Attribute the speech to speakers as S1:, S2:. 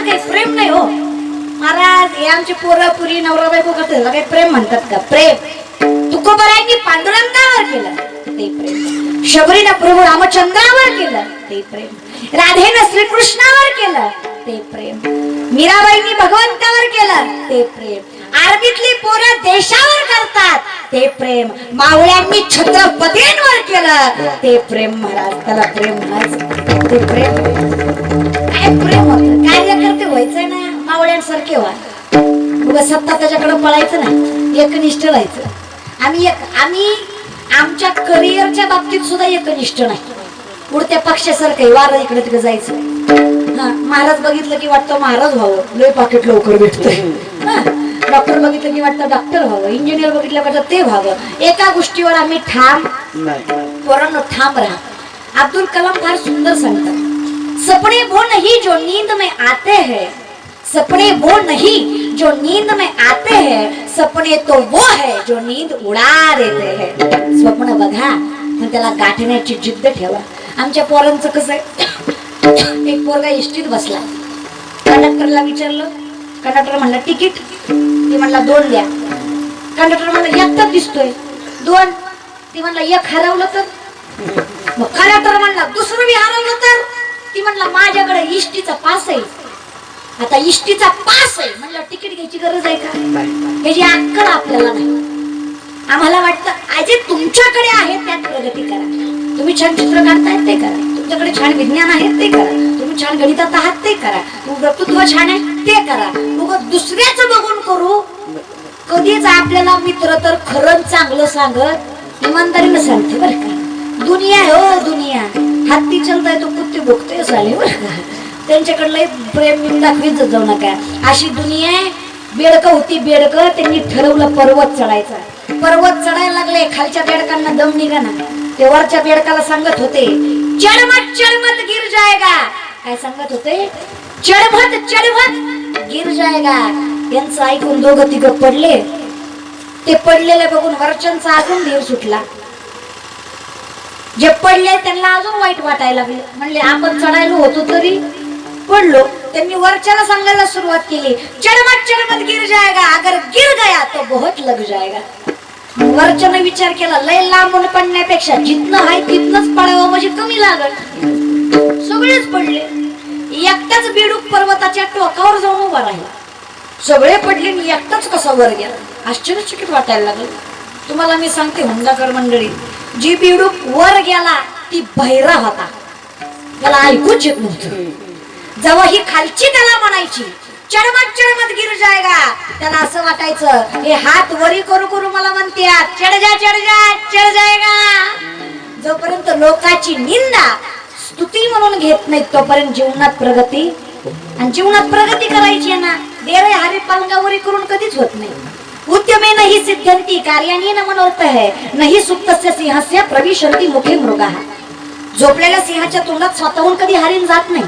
S1: त्याला काही प्रेम नाही हो. महाराज हे आमचे पोरं पुरी नवरा बायको करते त्याला काही प्रेम म्हणतात का? प्रेम. तुकोबरायांनी पांडुरंगावर केलं. ते प्रेम. शबरीनं प्रभू रामचंद्रावर केलं. ते प्रेम. राधेनं श्रीकृष्णावर केलं. ते प्रेम. मीराबाईंनी भगवंतावर केलं. ते प्रेम. आरबीतली पोरं देशावर करतात. ते प्रेम. मावळ्यांनी छत्रपतींवर केलं. ते प्रेम महाराज. त्याला प्रेम म्हणायचं. ते प्रेम. काय प्रेम होत कार्यकर्ते व्हायचंय ना मावळ्यांसारखे व्हा उगा सत्ता त्याच्याकडे पळायचं नाही एकनिष्ठ राहायचं आम्ही एक आम्ही आमच्या करिअरच्या बाबतीत सुद्धा एकनिष्ठ नाही. उडत्या पक्षासारखं वार इकडे तिकडे जायचं. हा महाराज बघितलं की वाटतं महाराज व्हावं. लय पाकिट लवकर भेटतंय. डॉक्टर बघितलं की वाटतं डॉक्टर व्हावं. इंजिनियर बघितलं वाटतं ते व्हावं. एका गोष्टीवर आम्ही ठाम पोरांनो ठाम राहा. अब्दुल कलाम फार सुंदर सांगतात. सपने वो नहीं जो नींद में आते हैं। सपने वो नहीं जो नींद में आते हैं। सपने तो वो है जो नींद उडा देते हैं। स्वप्न बघा पण त्याला गाठण्याची जिद्द ठेवा. आमच्या पोरांचं कसं आहे? एक पोरगा इष्टीत बसला. कंडक्टरला विचारलं. कंडक्टर म्हणला तिकीट. ती म्हणला दोन द्या. कंडक्टर म्हणला तर दिसतोय. दोन. ती म्हणला एक हरवलं तर. मग कंडक्टर म्हणला दुसरं बी हरवलं तर. ती म्हणला माझ्याकडे इष्टीचा पास आहे. आता इष्टीचा पास आहे म्हणलं तिकीट घ्यायची गरज आहे का? ह्याची अक्कल आपल्याला नाही. आम्हाला वाटतं अजे तुमच्याकडे आहे त्यात प्रगती करा. तुम्ही छान चित्र काढतायत ते करा. तुमच्याकडे छान विज्ञान आहे ते करा. तुम्ही छान गणितात आहात ते करा. तुम- वक्तृत्व छान आहे ते करा. मग दुसऱ्याच बघून करू? कधीच आपल्याला मित्र तर खरंच चांगलं सांगत इमानदारीनं सांगते बरं का. दुनिया आहे हो दुनिया. हत्ती चलताय तो कुत्ते भोगते झाले. बर का प्रेम मी दाखवीत जाऊ नका. अशी दुनिया आहे बेडक होती बेडक त्यांनी ठरवलं पर्वत चढायचा. पर्वत चढायला लागले खालच्या बेडकांना दम निघा ना ते वरच्या बेडकाला सांगत होते चढमत चढमत गिर जायगा. काय सांगत होते? चढमत चढमत गिर जाएगा यांचं ऐकून दोघं तिघ पडले. ते पडलेले बघून वरच्यांचा अजून धीर सुटला. जे पडले त्यांना अजून वाईट वाटायला लागले. म्हणले आपण चढायला होतो तरी पडलो. त्यांनी वरच्याला सांगायला सुरुवात केली चढमत चढमत गिर जायगा. अगर गिर गया तो बहुत लग जाएगा वरच्यानं विचार केला लय लांबून पडण्यापेक्षा जिथनं आहे तिथनच पडावं म्हणजे कमी लागल. सगळेच पडले. एकटाच बेडूक पर्वताच्या टोकावर जाऊन उभा राहिला. सगळे पडले आणि एकटाच कसा वर गेला? आश्चर्यचकित वाटायला लागलं. तुम्हाला मी सांगते हुंडाकर मंडळी जी बिडूक वर गेला ती बहिरा होता. त्याला ऐकूच येत नव्हतं. जेव्हा ही खालची त्याला म्हणायची चढमत चढमत गिर जायगा त्याला असं वाटायचं हे हात वरी करू करू मला म्हणते चढ जा चढ जा चढ जायगा. जोपर्यंत लोकाची निंदा स्तुती म्हणून घेत नाही तोपर्यंत जीवनात प्रगती आणि जीवनात प्रगती करायची आहे ना देरे हरी पालगावरी करून कधीच होत नाही. उद्यमे नाही सिद्ध्यंती कार्याने न मनोरथ है नाही सुप्तस्य सिंहस्य प्रविशंती मुखे मृगा। झोपलेल्या सिंहाच्या तोंडात स्वतःहून कधी हरिण जात नाही।